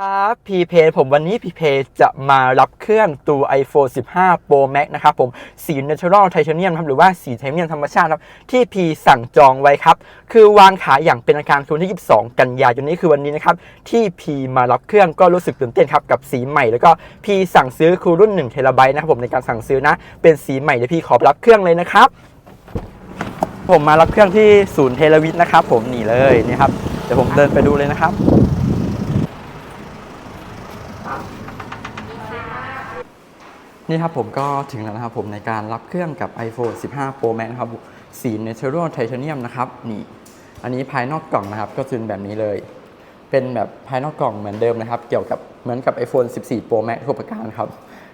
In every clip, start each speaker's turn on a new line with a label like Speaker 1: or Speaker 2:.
Speaker 1: ครับพีเพผมวันนี้พีเพจะมารับเครื่องตัว iPhone 15 Pro Max นะครับผมสี Natural Titanium ครับหรือว่าสีไทเทเนียมธรรมชาติครับที่พีสั่งจองไว้ครับ คือวางขายอย่างเป็นทางการคืนที่ 22 กันยายนนี้คือวันนี้นะครับ ที่พีมารับเครื่องก็รู้สึกตื่นเต้นครับ กับสีใหม่แล้วก็พีสั่งซื้อคือรุ่น1เทราไบต์นะครับผมในการสั่งซื้อนะ เป็นสีใหม่เดี๋ยวพี่ขอรับเครื่องเลยนะครับ ผมมารับเครื่องที่ศูนย์เทเลวิทนะครับผมนี่เลยนี่ครับเดี๋ยวผมเดินไปดูเลยนะครับ นี่ครับผมก็ถึงแล้วนะครับผมในการรับเครื่องกับ iPhone 15 Pro Max นะครับสี Natural Titanium นะครับนี่อันนี้ภายนอกกล่องนะครับก็จะเป็นแบบนี้เลย เป็นแบบภายนอกกล่องเหมือนเดิมนะครับ เกี่ยวกับเหมือนกับ iPhone 14 Pro Max ทุกประการครับ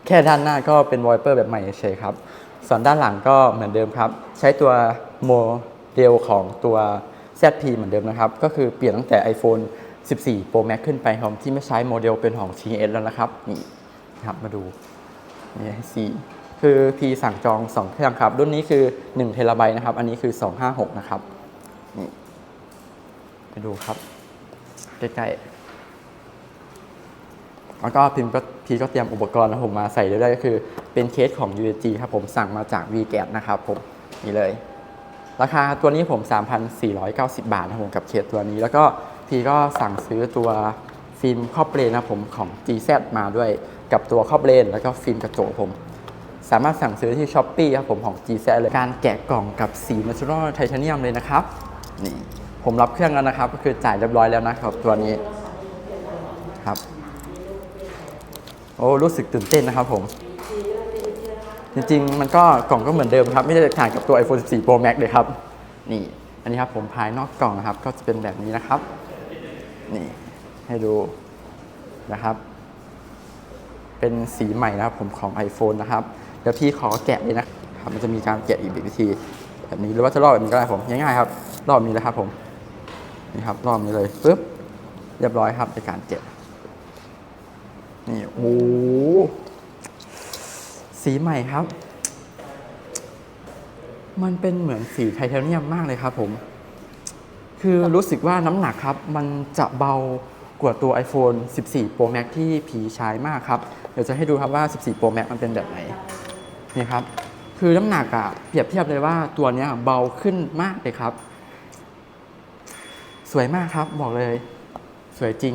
Speaker 1: แค่ด้านหน้าก็เป็นวอลเปอร์แบบใหม่เฉยครับ ส่วนด้านหลังก็เหมือนเดิมครับ ใช้ตัวโมเดลของตัว ZP เหมือนเดิมนะครับ ก็คือเปลี่ยนตั้งแต่ iPhone 14 Pro Max ขึ้นไปครับที่ไม่ใช้โมเดลเป็นของ TS แล้วนะครับนี่ครับมาดู นี่สีคือพีสั่งจอง 2 เครื่องครับ รุ่นนี้คือ1เทราไบต์นะครับ อันนี้คือ 256 นะครับ นี่ไปดูครับ ใกล้ๆ แล้วก็พิมก็พีก็เตรียมอุปกรณ์ผมมาใส่ด้วยก็คือ เป็นเคสของ USG ครับผมสั่งมาจาก v g a t นะครับผม นี่เลย ราคาตัวนี้ผม 3,490 บาทนะผมกับเคสตัวนี้ แล้วก็พีก็สั่งซื้อตัวฟิล์มครอบเลนนะผมของ GZ มาด้วย กับตัวครอบเลน แล้วก็ฟิล์มกระจกผม สามารถสั่งซื้อที่ s h อ p e e ครับผมของ GZ เลย การแกะกล่องกับสี Natural Titanium เลยนะครับ นี่ผมรับเครื่องแล้วนะครับ ก็คือจ่ายเรียบร้อยแล้วนะครับตัวนี้ครับ โอ้รู้สึกตื่นเต้นนะครับผมจริงๆ มันก็กล่องก็เหมือนเดิมครับ ไม่ได้แตกต่างกับตัว iPhone 14 Pro Max เลยครับ นี่ อันนี้ครับผมภายนอกกล่องนะครับ ก็จะเป็นแบบนี้นะครับ นี่ให้ดูนะครับ เป็นสีใหม่นะครับผมของ iPhone นะครับเดี๋ยวพี่ขอแกะเลยนะครับมันจะมีการแกะอีกวิธี แบบนี้หรือว่าจะลอกแบบนี้ก็ได้ผมง่ายๆครับลอบนี้เลยครับผมนี่ครับลอบนี้เลยปึ๊บเรียบร้อยครับในการแกะนี่โอ้สีใหม่ครับ มันเป็นเหมือนสีไทเทเนียมมากเลยครับผม คือรู้สึกว่าน้ำหนักครับ มันจะเบา กว่าตัว iPhone 14 Pro Max ที่ผีใช้มากครับ เดี๋ยวจะให้ดูครับว่า 14 Pro Max มันเป็นแบบไหน นี่ครับ คือน้ำหนักอะเปรียบเทียบเลยว่าตัวนี้เบาขึ้นมากเลยครับ สวยมากครับบอกเลย สวยจริง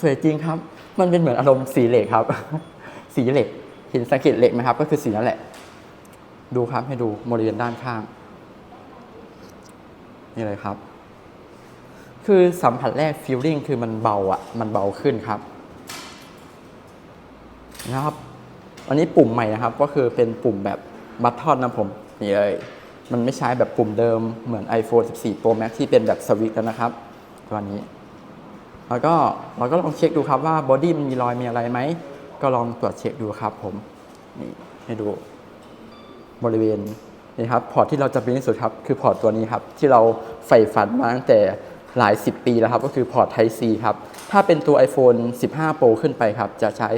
Speaker 1: สวยจริงครับ มันเป็นเหมือนอารมณ์สีเหล็กครับ สีเหล็กเห็นสังเกตเหล็กไหมครับ ก็คือสีนั่นแหละ ดูครับให้ดูบริเวณด้านข้าง นี่เลยครับ คือสัมผัสแรกฟีลลิ่งคือมันเบาอะ่ะ มันเบาขึ้นครับนะครับ อันนี้ปุ่มใหม่นะครับ ก็คือเป็นปุ่มแบบบัตทอนนะผมนี่เลย มันไม่ใช้แบบปุ่มเดิมเหมือน iPhone 14 Pro Max ที่เป็นแบบสวิตแล้วนะครับตัวนี้ แล้วก็เราก็ลองเช็คดูครับว่าบอดี้มันมีรอยมีอะไรไหม ก็ลองตรวจเช็คดูครับผม นี่ให้ดูบริเวณนี่ครับพอร์ตที่เราจะเป็นที่สุดครับ คือพอร์ตตัวนี้ครับ ที่เราใฝ่ฝันมาตั้งแต่ หลาย 10 ปีแล้วครับ ก็คือพอร์ต Type C ครับ ถ้าเป็นตัว iPhone 15 Pro ขึ้นไปครับ จะใช้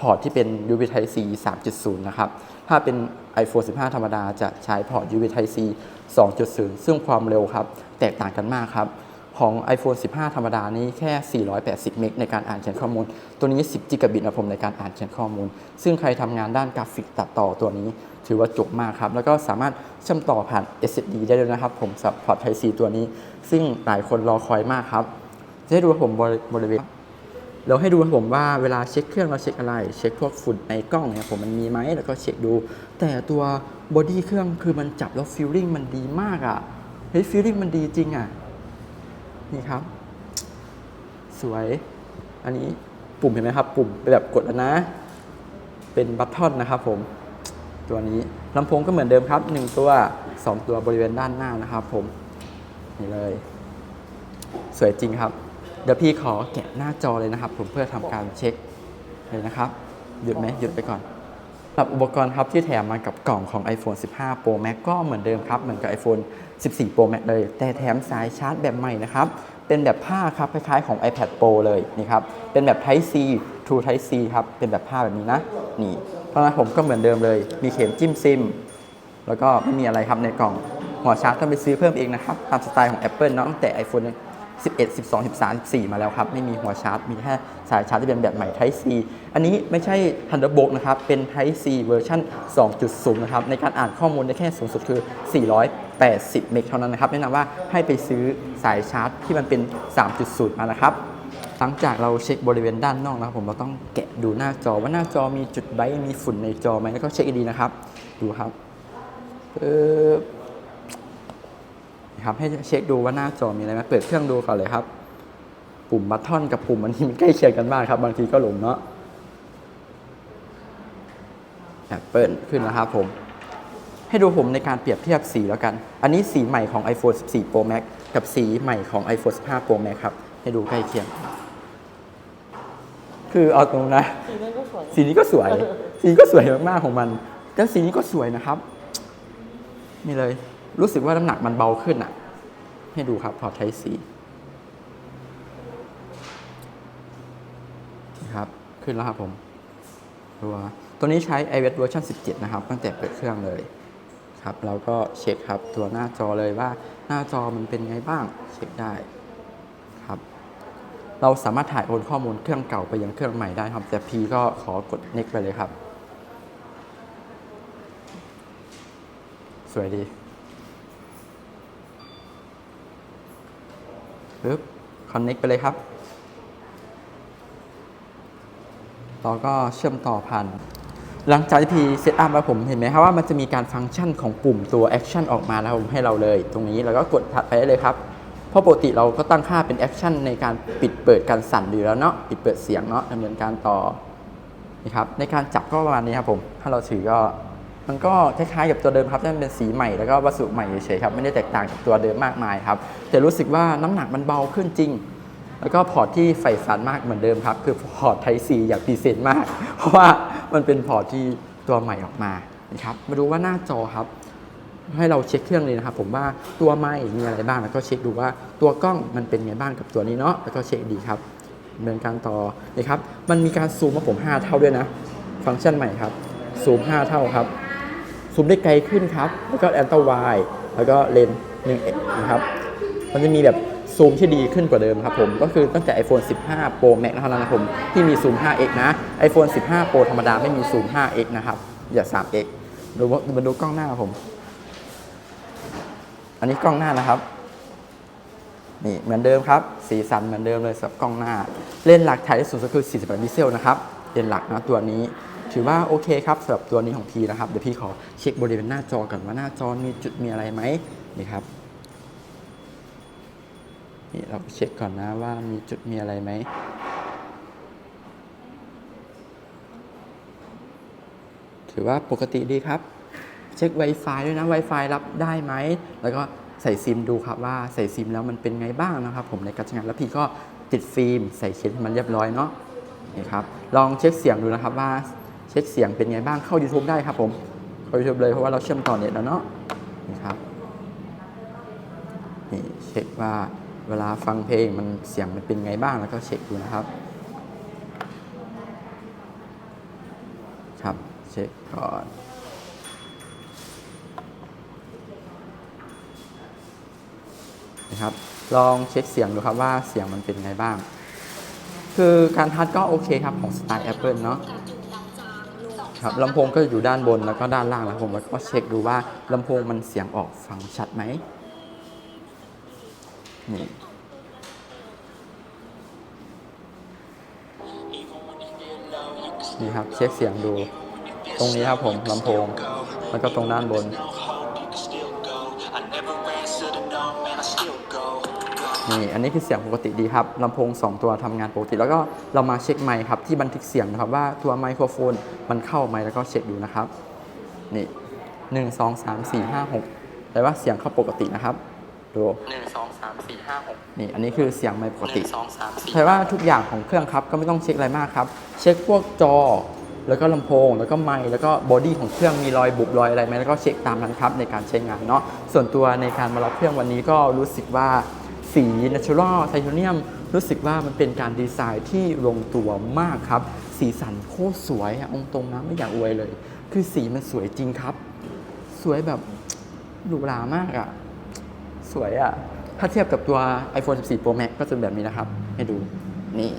Speaker 1: พอร์ตที่เป็น USB Type C 3.0 นะครับ ถ้าเป็น iPhone 15 ธรรมดาจะใช้พอร์ต USB Type C 2.0 ซึ่งความเร็วครับ แตกต่างกันมากครับ ของ iPhone 15 ธรรมดานี้แค่ 480 เมกในการอ่านเขียนข้อมูล ตัวนี้ 10กิกะบิตนะผมในการอ่านเขียนข้อมูล ซึ่งใครทำงานด้านกราฟิกตัดต่อตัวนี้ ถือว่าจบมากครับ แล้วก็สามารถเชื่อมต่อผ่าน SSD ได้ด้วยนะครับ ผมสำหรับพอร์ต Type C ตัวนี้ ซึ่งหลายคนรอคอยมากครับ จะให้ดูว่าผมบริเวณเราให้ดูผมว่าเวลาเช็คเครื่องเราเช็คอะไร เช็คพวกฝุ่นในกล้องเนี่ยผมมันมีไหมแล้วก็เช็คดู แต่ตัวบอดี้เครื่องคือมันจับแล้วฟีลลิ่งมันดีมากอะ่ะเฮ้ยฟีลลิ่งมันดีจริงอะ่ะ นี่ครับ สวย อันนี้ปุ่มเห็นไหมครับ ปุ่มเป็นแบบกดแล้วนะ เป็นบัตทอนนะครับ ผม ตัวนี้ลำโพงก็เหมือนเดิมครับ 1 ตัว 2 ตัวบริเวณด้านหน้านะครับ ผม นี่เลย สวยจริงครับ เดี๋ยวพี่ขอแกะหน้าจอเลยนะครับ ผมเพื่อทำการเช็คเลยนะครับ หยุดไหมหยุดไปก่อนสำหรับอุปกรณ์ครับที่แถมมากับกล่องของ iPhone 15 Pro Max ก็เหมือนเดิมครับ เหมือนกับ iPhone 14 Pro Max เลย แต่แถมสายชาร์จแบบใหม่นะครับ เป็นแบบผ้าครับ คล้ายๆของ iPad Pro เลยนี่ครับ เป็นแบบ Type C True Type C ครับ เป็นแบบผ้าแบบนี้นะ นี่ เพราะฉะนั้นผมก็เหมือนเดิมเลย มีเข็มจิ้มซิม แล้วก็ไม่มีอะไรครับในกล่อง หัวชาร์จต้องไปซื้อเพิ่มเองนะครับ ตามสไตล์ของ Apple เนาะตั้งแต่ iPhone 11 12 13 14 มาแล้วครับ ไม่มีหัวชาร์จ มีแค่สายชาร์จที่เป็นแบบใหม่ Type C อันนี้ไม่ใช่ Thunderbolt นะครับ เป็น Type C เวอร์ชัน2.0 นะครับ ในการอ่านข้อมูลได้แค่สูงสุดคือ 480 เมกเท่านั้นนะครับ แนะนำว่าให้ไปซื้อสายชาร์จที่มันเป็น 3.0 มานะครับ หลังจากเราเช็คบริเวณด้านนอกนะครับผมเราต้องแกะดูหน้าจอว่าหน้าจอมีจุดไบต์มีฝุ่นในจอไหมแล้วก็เช็คดีนะครับ ดูครับปึ๊บ ครับให้เช็คดูว่าหน้าจอมีอะไรไหมเปิดเครื่องดูก่อนเลยครับ ปุ่มบัตทอนกับปุ่มอันนี้มันใกล้เคียงกันมากครับ บางทีก็หลงเนาะแอปเปิลขึ้นแล้วครับผม ให้ดูผมในการเปรียบเทียบสีแล้วกัน อันนี้สีใหม่ของ iPhone 14 Pro Max กับสีใหม่ของ iPhone 15 Pro Max ครับ ให้ดูใกล้เคียง คือเอาตรงนะ
Speaker 2: สีนั้นก็สวย
Speaker 1: สีนี้ก็สวย สีนี้ก็สวยมากๆของมัน แต่สีนี้ก็สวยนะครับ นี่เลย รู้สึกว่าน้ำหนักมันเบาขึ้นอะให้ดูครับพอใช้สีครับ ขึ้นแล้วครับผมตัวตัวนี้ใช้ iOS เวอร์ชัน17 นะครับ ตั้งแต่เปิดเครื่องเลยครับเราก็เช็คครับตัวหน้าจอเลยว่าหน้าจอมันเป็นไงบ้างเช็คได้ครับ เราสามารถถ่ายโอนข้อมูลเครื่องเก่าไปยังเครื่องใหม่ได้ครับ แต่พีก็ขอกด next ไปเลยครับ สวยดี ปึ๊บ connect ไปเลยครับ เราก็เชื่อมต่อผ่านหลังจากที่พีเซตอัพแล้วผมเห็นไหมครับว่ามันจะมีการฟังก์ชันของปุ่มตัว Action ออกมาแล้วผมให้เราเลย ตรงนี้เราก็กดถัดไปได้เลยครับ เพราะปกติเราก็ตั้งค่าเป็น Action ในการปิดเปิดการสั่นอยู่แล้วเนาะปิดเปิดเสียงเนาะดำเนินการต่อนี่ครับในการจับก็ประมาณนี้ครับผม ถ้าเราถือก็ มันก็คล้ายๆกับตัวเดิมครับที่มันเป็นสีใหม่แล้วก็วัสดุใหม่เฉยๆครับไม่ได้แตกต่างจากตัวเดิมมากมายครับแต่รู้สึกว่าน้ำหนักมันเบาขึ้นจริง แล้วก็พอร์ตที่ใฝ่ฝันมากเหมือนเดิมครับ คือพอร์ตไทซีอยากพรีเซนต์มาก เพราะว่ามันเป็นพอร์ตที่ตัวใหม่ออกมานะครับมาดูว่าหน้าจอครับ ให้เราเช็คเครื่องเลยนะครับ ผมว่าตัวไม้มีอะไรบ้างแล้วก็เช็คดูว่าตัวกล้องมันเป็นไงบ้างกับตัวนี้เนาะแล้วก็เช็คดีครับดำเนินการต่อนี่ครับมันมีการซูมมาผม 5 เท่าด้วยนะ ฟังก์ชันใหม่ครับซูม 5 เท่าครับ ซูมได้ไกลขึ้นครับ แล้วก็แอนต์ไวแล้วก็เลนส์1เอ็นะครับ มันจะมีแบบซูมที่ดีขึ้นกว่าเดิมครับผม ก็คือตั้งแต่ iPhone 15 Pro Max เท่านั้นนะครับผมที่มีซูม 5x นะ iPhone 15 Pro ธรรมดาไม่มีซูม 5x นะครับ อย่า 3x ดูว่ามาดูกล้องหน้าผม อันนี้กล้องหน้านะครับ นี่เหมือนเดิมครับ สีสันเหมือนเดิมเลยสำหรับกล้องหน้า เลนส์หลักถ่ายได้สูงสุดคือ48พิกเซลนะครับ เลนส์หลักนะตัวนี้ ถือว่าโอเคครับสำหรับตัวนี้ของพีนะครับ เดี๋ยวพี่ขอเช็คบริเวณหน้าจอก่อนว่าหน้าจอมีจุดมีอะไรไหมนี่ครับนี่เราเช็คก่อนนะว่ามีจุดมีอะไรไหมถือว่าปกติดีครับ เช็ค Wi-Fi ด้วยนะ Wi-Fi รับได้ไหม แล้วก็ใส่ซิมดูครับว่าใส่ซิมแล้วมันเป็นไงบ้างนะครับ ผมในการใช้งานแล้วพี่ก็ติดฟิล์ม ใส่เคสให้มันเรียบร้อยเนาะนี่ครับลองเช็คเสียงดูนะครับว่า เช็คเสียงเป็นไงบ้างเข้า YouTube ได้ครับผม เข้า YouTube เลยเพราะว่าเราเชื่อมต่อเน็ตแล้วเนาะนี่ครับนี่เช็คว่าเวลาฟังเพลงมันเสียงมันเป็นไงบ้างแล้วก็เช็คดูนะครับ ครับเช็คก่อนนะครับลองเช็คเสียงดูครับว่าเสียงมันเป็นไงบ้าง คือการทัดก็โอเคครับของสไตล์ Apple เนาะ ครับลำโพงก็อยู่ด้านบนแล้วก็ด้านล่างแล้วผมแล้วก็เช็คดูว่าลำโพงมันเสียงออกฟังชัดไหมนี่นี่ครับเช็คเสียงดู ตรงนี้ครับผมลำโพง แล้วก็ตรงด้านบน นี่อันนี้คือเสียงปกติดีครับลำโพง 2 ตัวทำงานปกติ แล้วก็เรามาเช็คไมค์ครับที่บันทึกเสียงนะครับว่าตัวไมโครโฟนมันเข้าไหมแล้วก็เช็คดูนะครับนี่หนึ่งสองสามสี่ห้าหกแปลว่าเสียงเข้าปกตินะครับดูหนึ่งสองสามสี่ห้าหกนี่อันนี้คือเสียงไมค์ปกติแปลว่าทุกอย่างของเครื่องครับก็ไม่ต้องเช็คอะไรมากครับ เช็คพวกจอแล้วก็ลำโพง แล้วก็ไมค์แล้วก็บอดี้ของเครื่องมีรอยบุบรอยอะไรไหมแล้วก็เช็คตามนั้นครับในการใช้งานเนาะส่วนตัวในการมารับเครื่องวันนี้ก็รู้สึกว่า สี Natural Titanium รู้สึกว่ามันเป็นการดีไซน์ที่ลงตัวมากครับ สีสันโคตรสวยอะองตรงนะไม่อยากอวยเลย คือสีมันสวยจริงครับ สวยแบบหรูหรามากอะสวยอะถ้าเทียบกับตัว iPhone 14 Pro Max ก็จะแบบนี้นะครับ ให้ดูนี่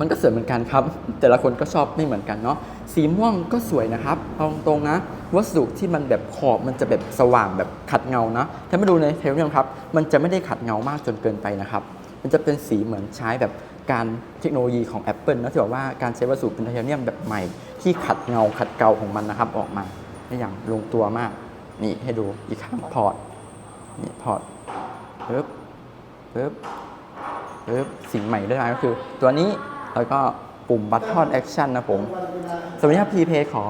Speaker 1: มันก็สวยเหมือนกันครับ แต่ละคนก็ชอบไม่เหมือนกันเนาะสีม่วงก็สวยนะครับเอาตรงๆนะวัสดุที่มันแบบขอบมันจะแบบสว่างแบบขัดเงานะถ้ามาดูในเทปนี้ครับ มันจะไม่ได้ขัดเงามากจนเกินไปนะครับ มันจะเป็นสีเหมือนใช้แบบการเทคโนโลยีของ Apple นะที่บอกว่าการใช้วัสดุเป็นไทเทเนียมแบบใหม่ที่ขัดเงาขัดเกาของมันนะครับออกมาได้อย่างลงตัวมาก นี่ให้ดูอีกครั้งพอร์ตนี่พอร์ตปึ๊บปึ๊บปึ๊บสิ่งใหม่ได้วยนะก็คือตัวนี้ แล้วก็ปุ่มบัตทอนแอคชั่นนะผมสวัสดีครับพีเพขอ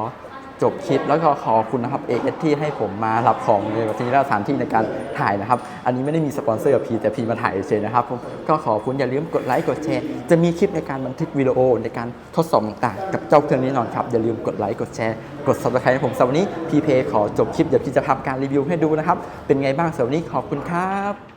Speaker 1: จบคลิปแล้วก็ขอบคุณนะครับเอเอที่ให้ผมมารับของในวันนี้และสถานที่ในการถ่ายนะครับ อันนี้ไม่ได้มีสปอนเซอร์กับพีแต่พีมาถ่ายเฉยนะครับผมก็ขอบคุณอย่าลืมกดไลค์กดแชร์ จะมีคลิปในการบันทึกวิดีโอในการทดสอบต่างๆ กับเจ้าเครื่องนี้นอนครับ อย่าลืมกดไลค์กดแชร์กด subscribe ให้ผมสำหรับวันนี้พีเพขอจบคลิปเดี๋ยวพีจะทำการรีวิวให้ดูนะครับ เป็นไงบ้างสำหรับวันนี้ขอบคุณครับ